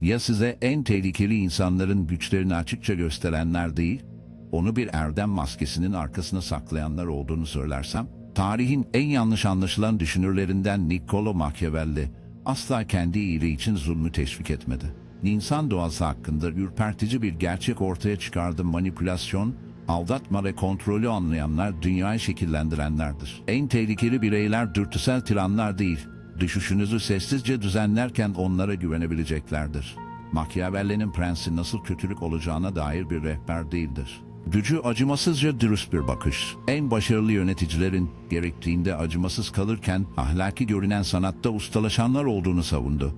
Ya size en tehlikeli insanların güçlerini açıkça gösterenler değil, onu bir erdem maskesinin arkasına saklayanlar olduğunu söylersem, tarihin en yanlış anlaşılan düşünürlerinden Niccolo Machiavelli asla kendi iyiliği için zulmü teşvik etmedi. İnsan doğası hakkında ürpertici bir gerçek ortaya çıkardı manipülasyon, aldatma ve kontrolü anlayanlar dünyayı şekillendirenlerdir. En tehlikeli bireyler dürtüsel tiranlar değil, düşüşünüzü sessizce düzenlerken onlara güvenebileceklerdir. Machiavelli'nin prensi nasıl kötülük olacağına dair bir rehber değildir. Gücü acımasızca dürüst bir bakış. En başarılı yöneticilerin gerektiğinde acımasız kalırken ahlaki görünen sanatta ustalaşanlar olduğunu savundu.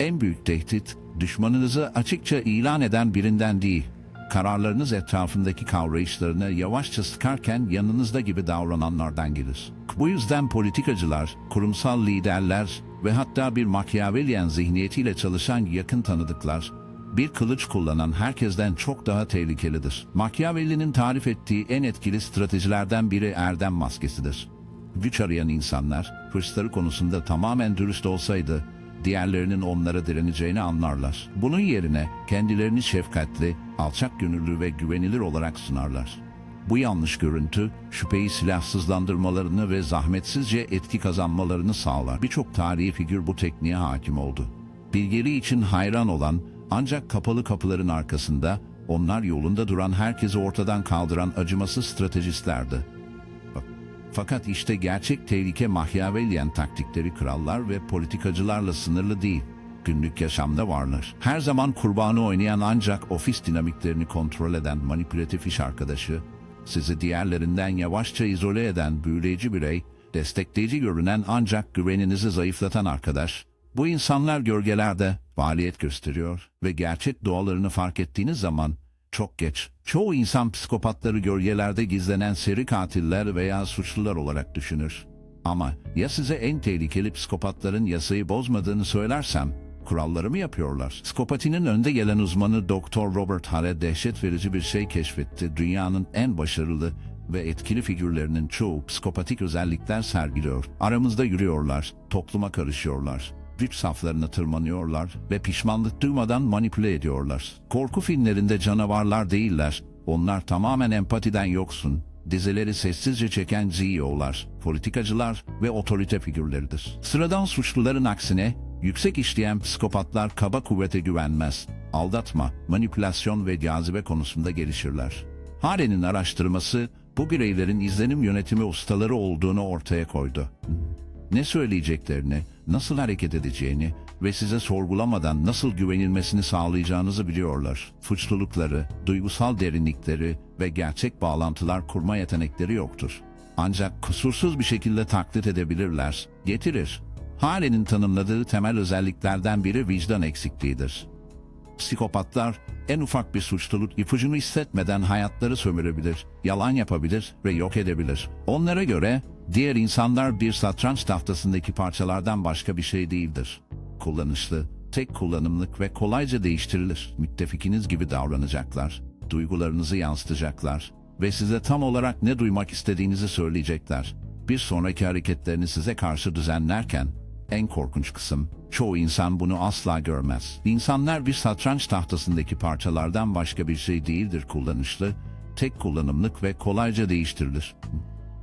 En büyük tehdit, düşmanınızı açıkça ilan eden birinden değil, kararlarınız etrafındaki kavrayışlarını yavaşça sıkarken yanınızda gibi davrananlardan gelir. Bu yüzden politikacılar, kurumsal liderler ve hatta bir Machiavellian zihniyetiyle çalışan yakın tanıdıklar, bir kılıç kullanan herkesten çok daha tehlikelidir. Machiavelli'nin tarif ettiği en etkili stratejilerden biri erdem maskesidir. Güç arayan insanlar, hırsları konusunda tamamen dürüst olsaydı, diğerlerinin onlara direneceğini anlarlar. Bunun yerine kendilerini şefkatli, alçak gönüllü ve güvenilir olarak sunarlar. Bu yanlış görüntü, şüpheyi silahsızlandırmalarını ve zahmetsizce etki kazanmalarını sağlar. Birçok tarihi figür bu tekniğe hakim oldu. Bilgeliği için hayran olan, ancak kapalı kapıların arkasında, onlar yolunda duran herkesi ortadan kaldıran acımasız stratejistlerdi. Fakat işte gerçek tehlike Machiavellian taktikleri krallar ve politikacılarla sınırlı değil. Günlük yaşamda varlar. Her zaman kurbanı oynayan ancak ofis dinamiklerini kontrol eden manipülatif iş arkadaşı, sizi diğerlerinden yavaşça izole eden büyüleyici birey, destekleyici görünen ancak güveninizi zayıflatan arkadaş, bu insanlar gölgelerde faaliyet gösteriyor ve gerçek doğalarını fark ettiğiniz zaman çok geç. Çoğu insan psikopatları gölgelerde gizlenen seri katiller veya suçlular olarak düşünür. Ama ya size en tehlikeli psikopatların yasayı bozmadığını söylersem, kuralları mı yapıyorlar? Psikopatinin önde gelen uzmanı Dr. Robert Hare dehşet verici bir şey keşfetti. Dünyanın en başarılı ve etkili figürlerinin çoğu psikopatik özellikler sergiliyor. Aramızda yürüyorlar, topluma karışıyorlar güç saflarına tırmanıyorlar ve pişmanlık duymadan manipüle ediyorlar. Korku filmlerinde canavarlar değiller, onlar tamamen empatiden yoksun, dizileri sessizce çeken CEO'lar, politikacılar ve otorite figürleridir. Sıradan suçluların aksine, yüksek işleyen psikopatlar kaba kuvvete güvenmez, aldatma, manipülasyon ve cazibe konusunda gelişirler. Hare'nin araştırması, bu bireylerin izlenim yönetimi ustaları olduğunu ortaya koydu ne söyleyeceklerini, nasıl hareket edeceğini ve size sorgulamadan nasıl güvenilmesini sağlayacağınızı biliyorlar. Suçlulukları, duygusal derinlikleri ve gerçek bağlantılar kurma yetenekleri yoktur. Ancak kusursuz bir şekilde taklit edebilirler, getirir. Hale'nin tanımladığı temel özelliklerden biri vicdan eksikliğidir. Psikopatlar en ufak bir suçluluk ipucunu hissetmeden hayatları sömürebilir, yalan yapabilir ve yok edebilir. Onlara göre diğer insanlar bir satranç tahtasındaki parçalardan başka bir şey değildir. Kullanışlı, tek kullanımlık ve kolayca değiştirilir. Müttefikiniz gibi davranacaklar, duygularınızı yansıtacaklar ve size tam olarak ne duymak istediğinizi söyleyecekler. Bir sonraki hareketlerini size karşı düzenlerken en korkunç kısım, çoğu insan bunu asla görmez. İnsanlar bir satranç tahtasındaki parçalardan başka bir şey değildir kullanışlı, tek kullanımlık ve kolayca değiştirilir.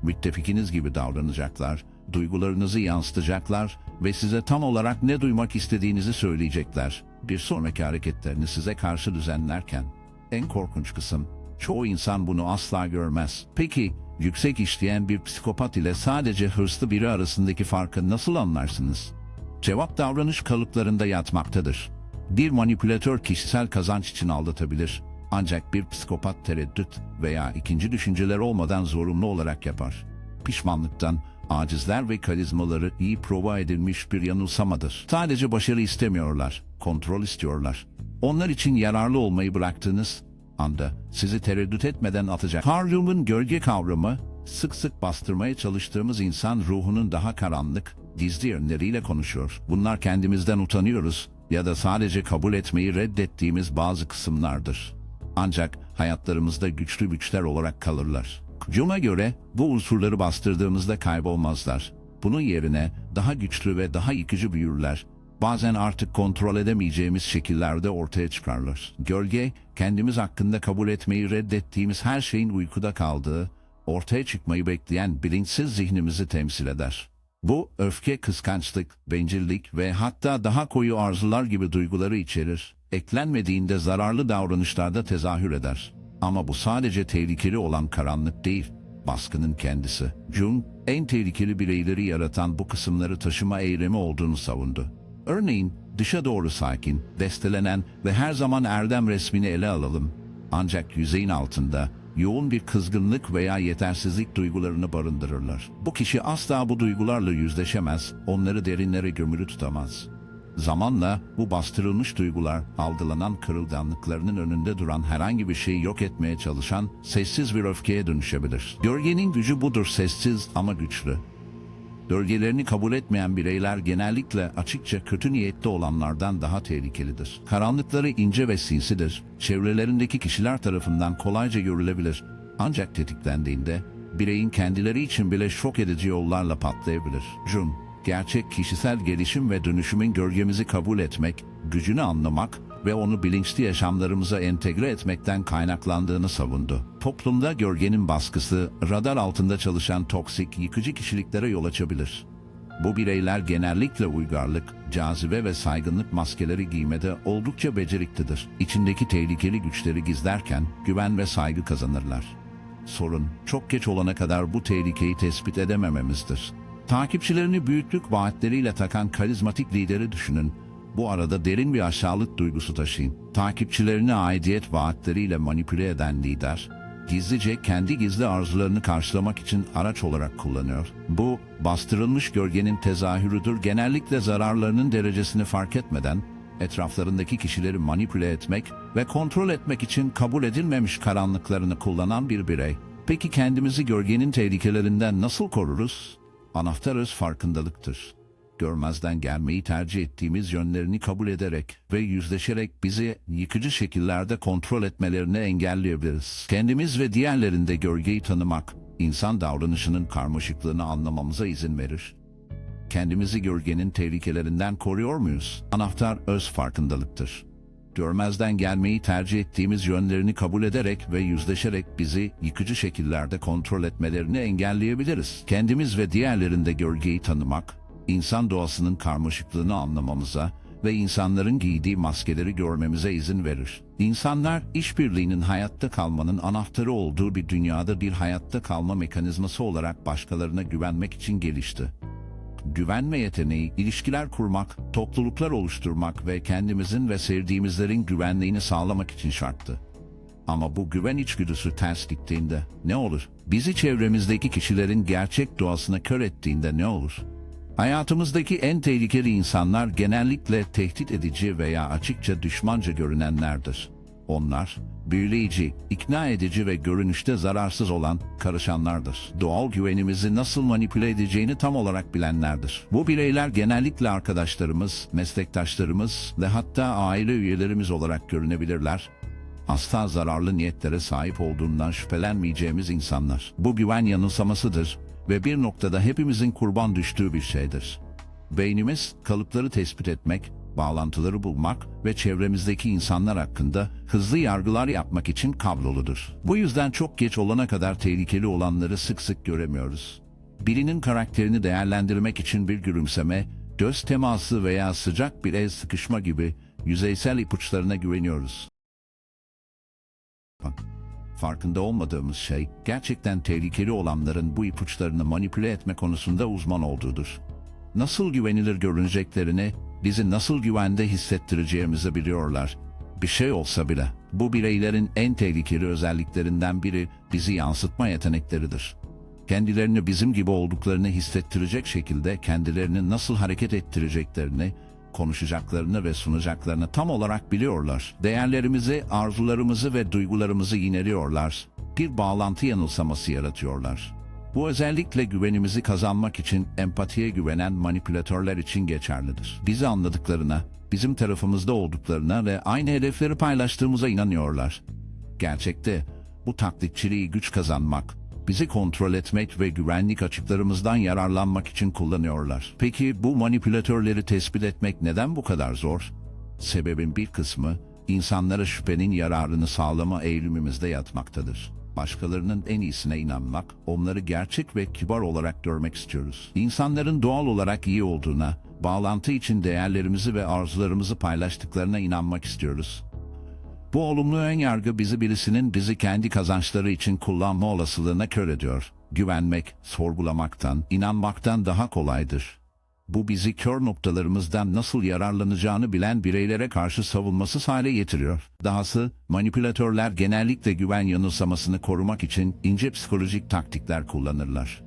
Müttefikiniz gibi davranacaklar, duygularınızı yansıtacaklar ve size tam olarak ne duymak istediğinizi söyleyecekler. Bir sonraki hareketlerini size karşı düzenlerken, en korkunç kısım, çoğu insan bunu asla görmez. Peki, yüksek işleyen bir psikopat ile sadece hırslı biri arasındaki farkı nasıl anlarsınız? Cevap davranış kalıplarında yatmaktadır. Bir manipülatör kişisel kazanç için aldatabilir. Ancak bir psikopat tereddüt veya ikinci düşünceler olmadan zorunlu olarak yapar. Pişmanlıktan, acizler ve karizmaları iyi prova edilmiş bir yanılsamadır. Sadece başarı istemiyorlar, kontrol istiyorlar. Onlar için yararlı olmayı bıraktığınız anda sizi tereddüt etmeden atacak. Carl Jung'un gölge kavramı, sık sık bastırmaya çalıştığımız insan ruhunun daha karanlık, gizli yönleriyle konuşuyor. Bunlar kendimizden utanıyoruz ya da sadece kabul etmeyi reddettiğimiz bazı kısımlardır. Ancak hayatlarımızda güçlü güçler olarak kalırlar. Jung'a göre bu unsurları bastırdığımızda kaybolmazlar. Bunun yerine daha güçlü ve daha yıkıcı büyürler. bazen artık kontrol edemeyeceğimiz şekillerde ortaya çıkarlar. Gölge, kendimiz hakkında kabul etmeyi reddettiğimiz her şeyin uykuda kaldığı, ortaya çıkmayı bekleyen bilinçsiz zihnimizi temsil eder. Bu, öfke, kıskançlık, bencillik ve hatta daha koyu arzular gibi duyguları içerir. Eklenmediğinde zararlı davranışlarda tezahür eder. Ama bu sadece tehlikeli olan karanlık değil, baskının kendisi. Jung, en tehlikeli bireyleri yaratan bu kısımları taşıma eylemi olduğunu savundu. Örneğin, dışa doğru sakin, destelenen ve her zaman erdem resmini ele alalım. Ancak yüzeyin altında yoğun bir kızgınlık veya yetersizlik duygularını barındırırlar. Bu kişi asla bu duygularla yüzleşemez, onları derinlere gömülü tutamaz. Zamanla bu bastırılmış duygular algılanan kırılganlıklarının önünde duran herhangi bir şeyi yok etmeye çalışan sessiz bir öfkeye dönüşebilir. Gölgenin gücü budur sessiz ama güçlü. Bölgelerini kabul etmeyen bireyler genellikle açıkça kötü niyetli olanlardan daha tehlikelidir. Karanlıkları ince ve sinsidir. Çevrelerindeki kişiler tarafından kolayca görülebilir. Ancak tetiklendiğinde bireyin kendileri için bile şok edici yollarla patlayabilir. Jun, gerçek kişisel gelişim ve dönüşümün gölgemizi kabul etmek, gücünü anlamak ve onu bilinçli yaşamlarımıza entegre etmekten kaynaklandığını savundu. Toplumda gölgenin baskısı, radar altında çalışan toksik, yıkıcı kişiliklere yol açabilir. Bu bireyler genellikle uygarlık, cazibe ve saygınlık maskeleri giymede oldukça beceriklidir. İçindeki tehlikeli güçleri gizlerken güven ve saygı kazanırlar. Sorun, çok geç olana kadar bu tehlikeyi tespit edemememizdir. Takipçilerini büyüklük vaatleriyle takan karizmatik lideri düşünün. Bu arada derin bir aşağılık duygusu taşıyın. Takipçilerini aidiyet vaatleriyle manipüle eden lider, gizlice kendi gizli arzularını karşılamak için araç olarak kullanıyor. Bu, bastırılmış gölgenin tezahürüdür. Genellikle zararlarının derecesini fark etmeden, etraflarındaki kişileri manipüle etmek ve kontrol etmek için kabul edilmemiş karanlıklarını kullanan bir birey. Peki kendimizi gölgenin tehlikelerinden nasıl koruruz? Anahtarız farkındalıktır görmezden gelmeyi tercih ettiğimiz yönlerini kabul ederek ve yüzleşerek bizi yıkıcı şekillerde kontrol etmelerini engelleyebiliriz. Kendimiz ve diğerlerinde gölgeyi tanımak, insan davranışının karmaşıklığını anlamamıza izin verir. Kendimizi gölgenin tehlikelerinden koruyor muyuz? Anahtar öz farkındalıktır. Görmezden gelmeyi tercih ettiğimiz yönlerini kabul ederek ve yüzleşerek bizi yıkıcı şekillerde kontrol etmelerini engelleyebiliriz. Kendimiz ve diğerlerinde gölgeyi tanımak, insan doğasının karmaşıklığını anlamamıza ve insanların giydiği maskeleri görmemize izin verir. İnsanlar işbirliğinin hayatta kalmanın anahtarı olduğu bir dünyada bir hayatta kalma mekanizması olarak başkalarına güvenmek için gelişti. Güvenme yeteneği, ilişkiler kurmak, topluluklar oluşturmak ve kendimizin ve sevdiğimizlerin güvenliğini sağlamak için şarttı. Ama bu güven içgüdüsü ters gittiğinde ne olur? Bizi çevremizdeki kişilerin gerçek doğasına kör ettiğinde ne olur? Hayatımızdaki en tehlikeli insanlar genellikle tehdit edici veya açıkça düşmanca görünenlerdir. Onlar, büyüleyici, ikna edici ve görünüşte zararsız olan karışanlardır. Doğal güvenimizi nasıl manipüle edeceğini tam olarak bilenlerdir. Bu bireyler genellikle arkadaşlarımız, meslektaşlarımız ve hatta aile üyelerimiz olarak görünebilirler. Asla zararlı niyetlere sahip olduğundan şüphelenmeyeceğimiz insanlar. Bu güven yanılsamasıdır ve bir noktada hepimizin kurban düştüğü bir şeydir. Beynimiz kalıpları tespit etmek, bağlantıları bulmak ve çevremizdeki insanlar hakkında hızlı yargılar yapmak için kabloludur. Bu yüzden çok geç olana kadar tehlikeli olanları sık sık göremiyoruz. Birinin karakterini değerlendirmek için bir gülümseme, göz teması veya sıcak bir el sıkışma gibi yüzeysel ipuçlarına güveniyoruz. Farkında olmadığımız şey, gerçekten tehlikeli olanların bu ipuçlarını manipüle etme konusunda uzman olduğudur. Nasıl güvenilir görüneceklerini, bizi nasıl güvende hissettireceğimizi biliyorlar. Bir şey olsa bile, bu bireylerin en tehlikeli özelliklerinden biri bizi yansıtma yetenekleridir. Kendilerini bizim gibi olduklarını hissettirecek şekilde kendilerini nasıl hareket ettireceklerini, konuşacaklarını ve sunacaklarını tam olarak biliyorlar. Değerlerimizi, arzularımızı ve duygularımızı yineliyorlar. Bir bağlantı yanılsaması yaratıyorlar. Bu özellikle güvenimizi kazanmak için empatiye güvenen manipülatörler için geçerlidir. Bizi anladıklarına, bizim tarafımızda olduklarına ve aynı hedefleri paylaştığımıza inanıyorlar. Gerçekte bu taklitçiliği güç kazanmak, bizi kontrol etmek ve güvenlik açıklarımızdan yararlanmak için kullanıyorlar. Peki bu manipülatörleri tespit etmek neden bu kadar zor? Sebebin bir kısmı insanlara şüphenin yararını sağlama eğilimimizde yatmaktadır. Başkalarının en iyisine inanmak, onları gerçek ve kibar olarak görmek istiyoruz. İnsanların doğal olarak iyi olduğuna, bağlantı için değerlerimizi ve arzularımızı paylaştıklarına inanmak istiyoruz. Bu olumlu ön yargı bizi birisinin bizi kendi kazançları için kullanma olasılığına kör ediyor. Güvenmek, sorgulamaktan, inanmaktan daha kolaydır. Bu bizi kör noktalarımızdan nasıl yararlanacağını bilen bireylere karşı savunmasız hale getiriyor. Dahası manipülatörler genellikle güven yanılsamasını korumak için ince psikolojik taktikler kullanırlar.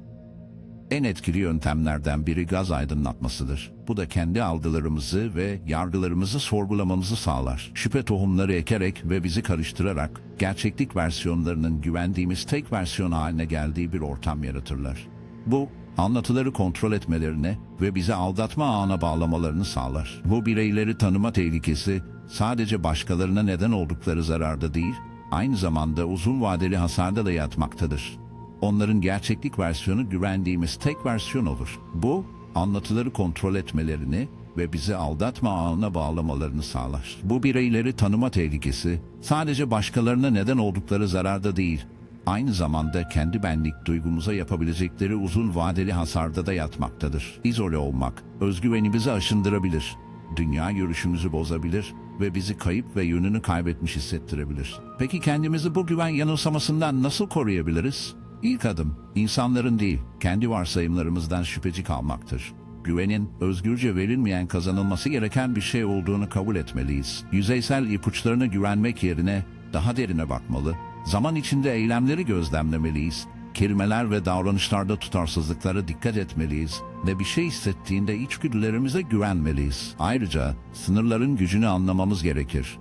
En etkili yöntemlerden biri gaz aydınlatmasıdır. Bu da kendi algılarımızı ve yargılarımızı sorgulamamızı sağlar. Şüphe tohumları ekerek ve bizi karıştırarak gerçeklik versiyonlarının güvendiğimiz tek versiyon haline geldiği bir ortam yaratırlar. Bu, anlatıları kontrol etmelerine ve bizi aldatma ağına bağlamalarını sağlar. Bu bireyleri tanıma tehlikesi sadece başkalarına neden oldukları zararda değil, aynı zamanda uzun vadeli hasarda da yatmaktadır. Onların gerçeklik versiyonu güvendiğimiz tek versiyon olur. Bu, anlatıları kontrol etmelerini ve bizi aldatma ağına bağlamalarını sağlar. Bu bireyleri tanıma tehlikesi sadece başkalarına neden oldukları zararda değil, aynı zamanda kendi benlik duygumuza yapabilecekleri uzun vadeli hasarda da yatmaktadır. İzole olmak, özgüvenimizi aşındırabilir, dünya görüşümüzü bozabilir ve bizi kayıp ve yönünü kaybetmiş hissettirebilir. Peki kendimizi bu güven yanılsamasından nasıl koruyabiliriz? İlk adım, insanların değil, kendi varsayımlarımızdan şüpheci kalmaktır. Güvenin, özgürce verilmeyen kazanılması gereken bir şey olduğunu kabul etmeliyiz. Yüzeysel ipuçlarına güvenmek yerine daha derine bakmalı, zaman içinde eylemleri gözlemlemeliyiz, kelimeler ve davranışlarda tutarsızlıklara dikkat etmeliyiz ve bir şey hissettiğinde içgüdülerimize güvenmeliyiz. Ayrıca sınırların gücünü anlamamız gerekir.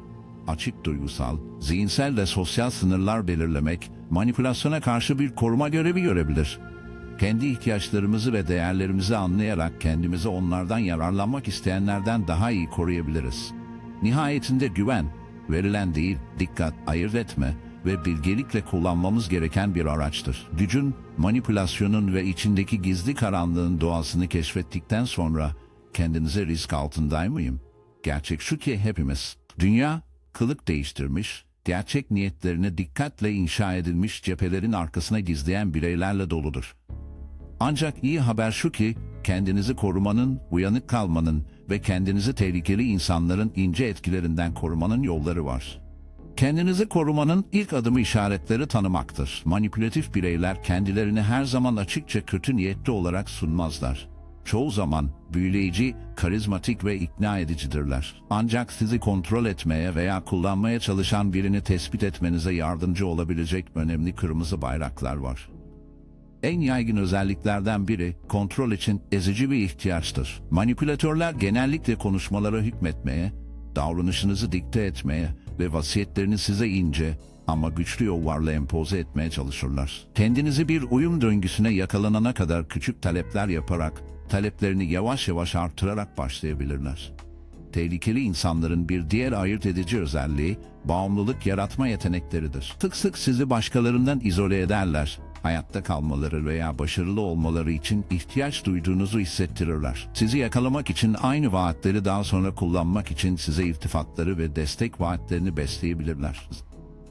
Açık duygusal, zihinsel ve sosyal sınırlar belirlemek, manipülasyona karşı bir koruma görevi görebilir. Kendi ihtiyaçlarımızı ve değerlerimizi anlayarak kendimizi onlardan yararlanmak isteyenlerden daha iyi koruyabiliriz. Nihayetinde güven, verilen değil, dikkat, ayırt etme ve bilgelikle kullanmamız gereken bir araçtır. Gücün, manipülasyonun ve içindeki gizli karanlığın doğasını keşfettikten sonra kendinize risk altındayım mıyım? Gerçek şu ki hepimiz, dünya, kılık değiştirmiş, gerçek niyetlerini dikkatle inşa edilmiş cephelerin arkasına gizleyen bireylerle doludur. Ancak iyi haber şu ki kendinizi korumanın, uyanık kalmanın ve kendinizi tehlikeli insanların ince etkilerinden korumanın yolları var. Kendinizi korumanın ilk adımı işaretleri tanımaktır. Manipülatif bireyler kendilerini her zaman açıkça kötü niyetli olarak sunmazlar. Çoğu zaman büyüleyici, karizmatik ve ikna edicidirler. Ancak sizi kontrol etmeye veya kullanmaya çalışan birini tespit etmenize yardımcı olabilecek önemli kırmızı bayraklar var. En yaygın özelliklerden biri kontrol için ezici bir ihtiyaçtır. Manipülatörler genellikle konuşmalara hükmetmeye, davranışınızı dikte etmeye ve vasiyetlerini size ince ama güçlü yollarla empoze etmeye çalışırlar. Kendinizi bir uyum döngüsüne yakalanana kadar küçük talepler yaparak, taleplerini yavaş yavaş artırarak başlayabilirler. Tehlikeli insanların bir diğer ayırt edici özelliği, bağımlılık yaratma yetenekleridir. Sık sık sizi başkalarından izole ederler, hayatta kalmaları veya başarılı olmaları için ihtiyaç duyduğunuzu hissettirirler. Sizi yakalamak için aynı vaatleri daha sonra kullanmak için size irtifatları ve destek vaatlerini besleyebilirler.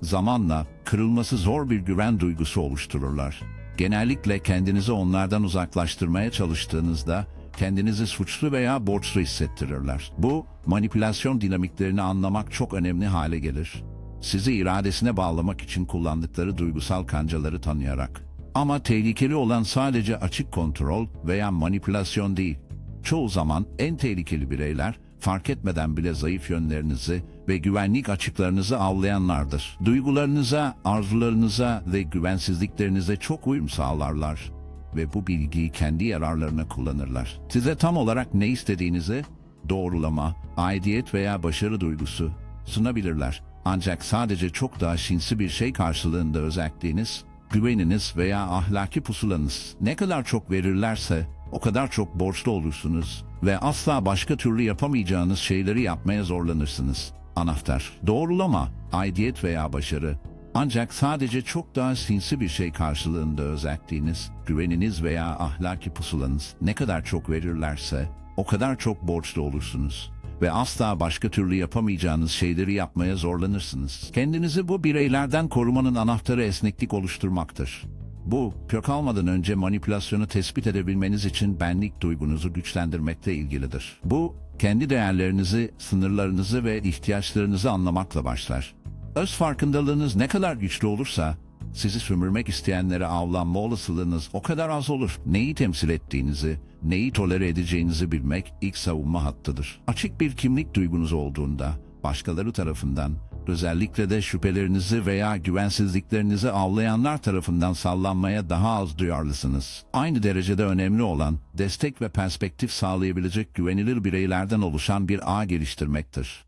Zamanla kırılması zor bir güven duygusu oluştururlar. Genellikle kendinizi onlardan uzaklaştırmaya çalıştığınızda kendinizi suçlu veya borçlu hissettirirler. Bu manipülasyon dinamiklerini anlamak çok önemli hale gelir sizi iradesine bağlamak için kullandıkları duygusal kancaları tanıyarak. Ama tehlikeli olan sadece açık kontrol veya manipülasyon değil. Çoğu zaman en tehlikeli bireyler fark etmeden bile zayıf yönlerinizi ve güvenlik açıklarınızı avlayanlardır. Duygularınıza, arzularınıza ve güvensizliklerinize çok uyum sağlarlar ve bu bilgiyi kendi yararlarına kullanırlar. Size tam olarak ne istediğinizi doğrulama, aidiyet veya başarı duygusu sunabilirler. Ancak sadece çok daha şinsi bir şey karşılığında özelliğiniz, güveniniz veya ahlaki pusulanız ne kadar çok verirlerse o kadar çok borçlu olursunuz ve asla başka türlü yapamayacağınız şeyleri yapmaya zorlanırsınız. Anahtar, doğrulama, aidiyet veya başarı, Ancak sadece çok daha sinsi bir şey karşılığında özettiğiniz, güveniniz veya ahlaki pusulanız ne kadar çok verirlerse o kadar çok borçlu olursunuz ve asla başka türlü yapamayacağınız şeyleri yapmaya zorlanırsınız. Kendinizi bu bireylerden korumanın anahtarı esneklik oluşturmaktır. Bu, kök almadan önce manipülasyonu tespit edebilmeniz için benlik duygunuzu güçlendirmekle ilgilidir. Bu, kendi değerlerinizi, sınırlarınızı ve ihtiyaçlarınızı anlamakla başlar. Öz farkındalığınız ne kadar güçlü olursa, sizi sömürmek isteyenlere avlanma olasılığınız o kadar az olur. Neyi temsil ettiğinizi, neyi tolere edeceğinizi bilmek ilk savunma hattıdır. Açık bir kimlik duygunuz olduğunda, başkaları tarafından, özellikle de şüphelerinizi veya güvensizliklerinizi avlayanlar tarafından sallanmaya daha az duyarlısınız. Aynı derecede önemli olan, destek ve perspektif sağlayabilecek güvenilir bireylerden oluşan bir ağ geliştirmektir.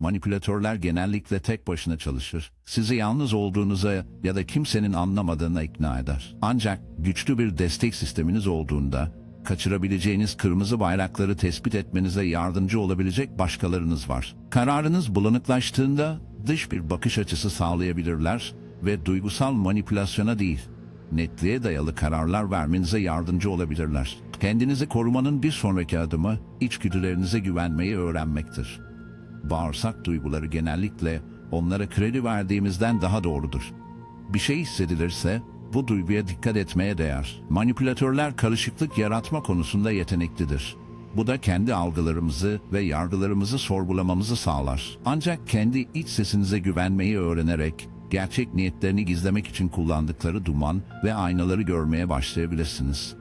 Manipülatörler genellikle tek başına çalışır. Sizi yalnız olduğunuza ya da kimsenin anlamadığına ikna eder. Ancak güçlü bir destek sisteminiz olduğunda kaçırabileceğiniz kırmızı bayrakları tespit etmenize yardımcı olabilecek başkalarınız var. Kararınız bulanıklaştığında dış bir bakış açısı sağlayabilirler ve duygusal manipülasyona değil, netliğe dayalı kararlar vermenize yardımcı olabilirler. Kendinizi korumanın bir sonraki adımı içgüdülerinize güvenmeyi öğrenmektir bağırsak duyguları genellikle onlara kredi verdiğimizden daha doğrudur. Bir şey hissedilirse bu duyguya dikkat etmeye değer. Manipülatörler karışıklık yaratma konusunda yeteneklidir. Bu da kendi algılarımızı ve yargılarımızı sorgulamamızı sağlar. Ancak kendi iç sesinize güvenmeyi öğrenerek gerçek niyetlerini gizlemek için kullandıkları duman ve aynaları görmeye başlayabilirsiniz.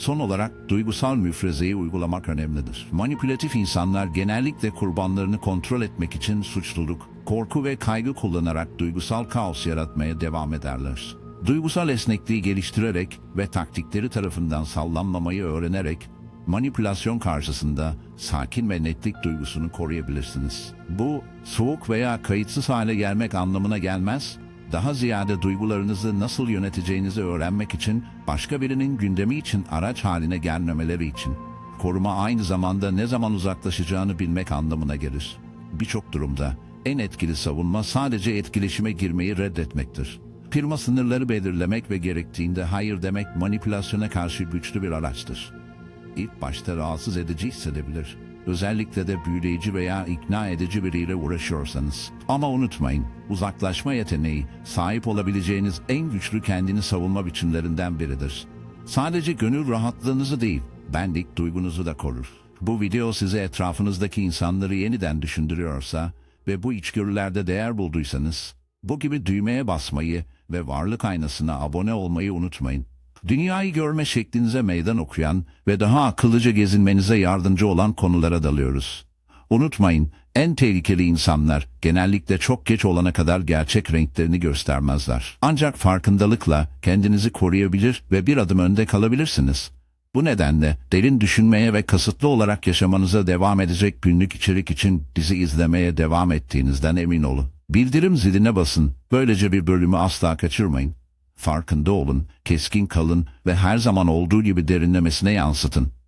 Son olarak duygusal müfrezeyi uygulamak önemlidir. Manipülatif insanlar genellikle kurbanlarını kontrol etmek için suçluluk, korku ve kaygı kullanarak duygusal kaos yaratmaya devam ederler. Duygusal esnekliği geliştirerek ve taktikleri tarafından sallanmamayı öğrenerek manipülasyon karşısında sakin ve netlik duygusunu koruyabilirsiniz. Bu soğuk veya kayıtsız hale gelmek anlamına gelmez, daha ziyade duygularınızı nasıl yöneteceğinizi öğrenmek için başka birinin gündemi için araç haline gelmemeleri için. Koruma aynı zamanda ne zaman uzaklaşacağını bilmek anlamına gelir. Birçok durumda en etkili savunma sadece etkileşime girmeyi reddetmektir. Firma sınırları belirlemek ve gerektiğinde hayır demek manipülasyona karşı güçlü bir araçtır. İlk başta rahatsız edici hissedebilir. Özellikle de büyüleyici veya ikna edici biriyle uğraşıyorsanız. Ama unutmayın, uzaklaşma yeteneği sahip olabileceğiniz en güçlü kendini savunma biçimlerinden biridir. Sadece gönül rahatlığınızı değil, benlik duygunuzu da korur. Bu video size etrafınızdaki insanları yeniden düşündürüyorsa ve bu içgörülerde değer bulduysanız, bu gibi düğmeye basmayı ve varlık aynasına abone olmayı unutmayın. Dünyayı görme şeklinize meydan okuyan ve daha akıllıca gezinmenize yardımcı olan konulara dalıyoruz. Unutmayın, en tehlikeli insanlar genellikle çok geç olana kadar gerçek renklerini göstermezler. Ancak farkındalıkla kendinizi koruyabilir ve bir adım önde kalabilirsiniz. Bu nedenle derin düşünmeye ve kasıtlı olarak yaşamanıza devam edecek günlük içerik için dizi izlemeye devam ettiğinizden emin olun. Bildirim ziline basın, böylece bir bölümü asla kaçırmayın. Farkında olun, keskin kalın ve her zaman olduğu gibi derinlemesine yansıtın.